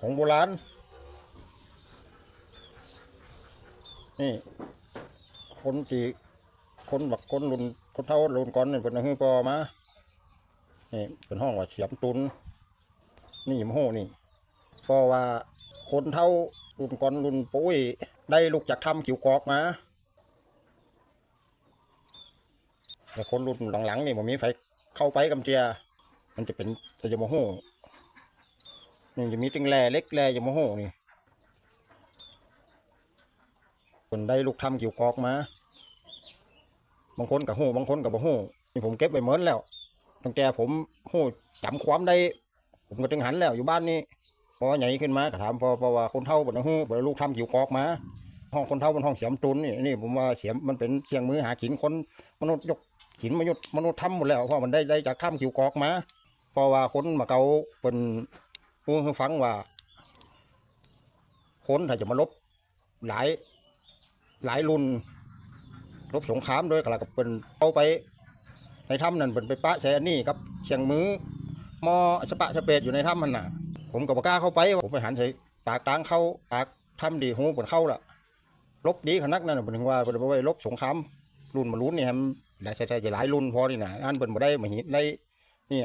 ของโบราณ นี่ คนที่คนบักคนรุนคนเท่ารุนก่อนเนี่เป็นฮือปอมา นี่เป็นห้องว่าเสียมตุน นี่มโหนี่เพราะว่าคนเท่ารุนก่อนรุนปุ้ยได้ลูกจากทำขิวกอกมาแต่คนรุ่นหลังๆนี่มันมีไฟเข้าไปกำเจีย มันจะเป็นจะจะโมโห นี่จะมีตึงแร่เล็กแร่จะโมโหนี่คนได้ลูกทำกิ่วกอกมา บางคนกับหูบางคนกับบ่หูนี่ผมเก็บไว้เหมือนแล้วตั้งแต่ผมหูจำความได้ ผมก็ถึงหันแล้วอยู่บ้านนี่พอใหญ่ขึ้นมาก็ถามพอพราว่าคนเท่าบนหูบนลูกทำกิ่วกอกมา ห้องคนเท่าบนห้องเสียมตุนนี่นี่ผมว่าเสียมมันเป็นเสียงมือหาขินคนมนุษย์ยกขินมนุษย์มนุษย์ทำหมดแล้วเพราะมันได้ได้จากถ้ำกิ่วกอกมาเพราะว่าคนมาเกาเป็น ผู้ให้ฟังว่า คนถ้าจะมาลบหลายหลายรุ่นลบสงครามด้วยก็แล้วก็เป็นเอาไป ในถ้ำนั่นเป็นไปปะใช้อันนี้กับเชียงมือมอสปะสเปดอยู่ในถ้ำมันน่ะ ผมกับกล้าเข้าไปผมไปหันใส่ปากตางเข้าปากถ้ำดีหูผลเข้าละลบดีขนักนั่นผมถึงว่าเป็นไปไว้ลบสงครามรุ่นมารุ่นนี่ฮะหลายใช่ใช่จะหลายรุ่นพอนี่นะอันเป็นมาได้มาหินได้นี่